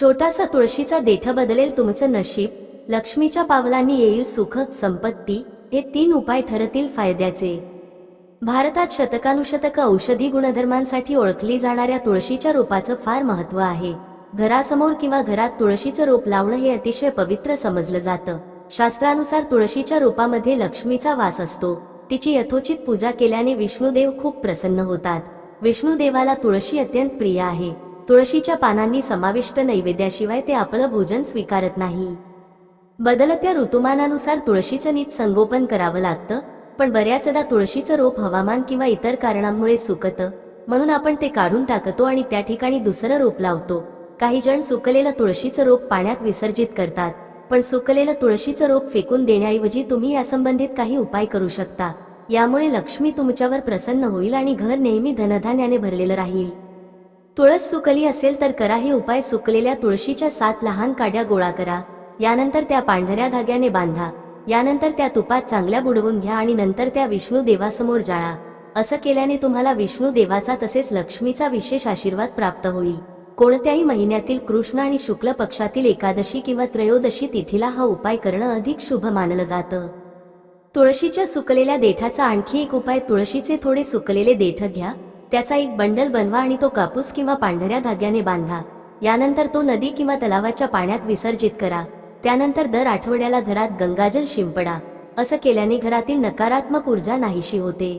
छोटासा तुळशीचा देठ बदलेल तुमचं नशीब लक्ष्मीच्या पावलांनी येईल सुख संपत्ती हे तीन उपाय ठरतील फायद्याचे. भारतात शतकानुशतक औषधी गुणधर्मांसाठी ओळखली जाणाऱ्या तुळशीच्या रोपाचं फार महत्त्व आहे. घरासमोर किंवा घरात तुळशीचं रोप लावणं हे अतिशय पवित्र समजलं जातं. शास्त्रानुसार तुळशीच्या रोपामध्ये लक्ष्मीचा वास असतो. तिची यथोचित पूजा केल्याने विष्णुदेव खूप प्रसन्न होतात. विष्णुदेवाला तुळशी अत्यंत प्रिय आहे. तुळशीच्या पानांनी समाविष्ट नैवेद्याशिवाय ते आपलं भोजन स्वीकारत नाही. बदलत्या ऋतुमानानुसार तुळशीचं नीट संगोपन करावं लागतं पण बऱ्याचदा तुळशीचं रोप हवामान किंवा इतर कारणांमुळे सुकतं म्हणून आपण ते काढून टाकतो आणि त्या ठिकाणी दुसरं रोप लावतो. काही जण सुकलेलं तुळशीचं रोप पाण्यात विसर्जित करतात पण सुकलेलं तुळशीचं रोप फेकून देण्याऐवजी तुम्ही यासंबंधित काही उपाय करू शकता. यामुळे लक्ष्मी तुमच्यावर प्रसन्न होईल आणि घर नेहमी धनधान्याने भरलेलं राहील. तुळस सुकली असेल तर करा हे उपाय सुकलेल्या तुळशीच्या सात लहान काड्या गोळा करा. यानंतर त्या पांढऱ्या धाग्याने बांधा. यानंतर त्या तुपात चांगल्या बुडवून घ्या आणि नंतर त्या विष्णू देवासमोर जाळा. असं केल्याने तुम्हाला विष्णू देवाचा तसेच लक्ष्मीचा विशेष आशीर्वाद प्राप्त होईल. कोणत्याही महिन्यातील कृष्ण आणि शुक्ल पक्षातील एकादशी किंवा त्रयोदशी तिथीला हा उपाय करणं अधिक शुभ मानलं जातं. तुळशीच्या सुकलेल्या देठाचा आणखी एक उपाय तुळशीचे थोडे सुकलेले देठ घ्या. त्याचा एक बंडल बनवा आणि तो कापूस किंवा पांढऱ्या धाग्याने बांधा. यानंतर तो नदी किंवा तलावाच्या पाण्यात विसर्जित करा. त्यानंतर दर आठवड्याला घरात गंगाजल शिंपडा. असं केल्याने घरातील नकारात्मक ऊर्जा नाहीशी होते.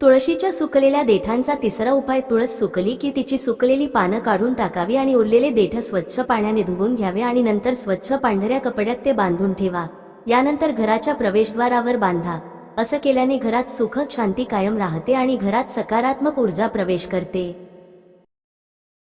तुळशीच्या सुकलेल्या देठांचा तिसरा उपाय तुळस सुकली की तिची सुकलेली पानं काढून टाकावी आणि उरलेले देठ स्वच्छ पाण्याने धुवून घ्यावे आणि नंतर स्वच्छ पांढऱ्या कपड्यात ते बांधून ठेवा. यानंतर घराच्या प्रवेशद्वारावर बांधा. असं केल्याने घरात सुख शांती कायम राहते आणि घरात सकारात्मक ऊर्जा प्रवेश करते.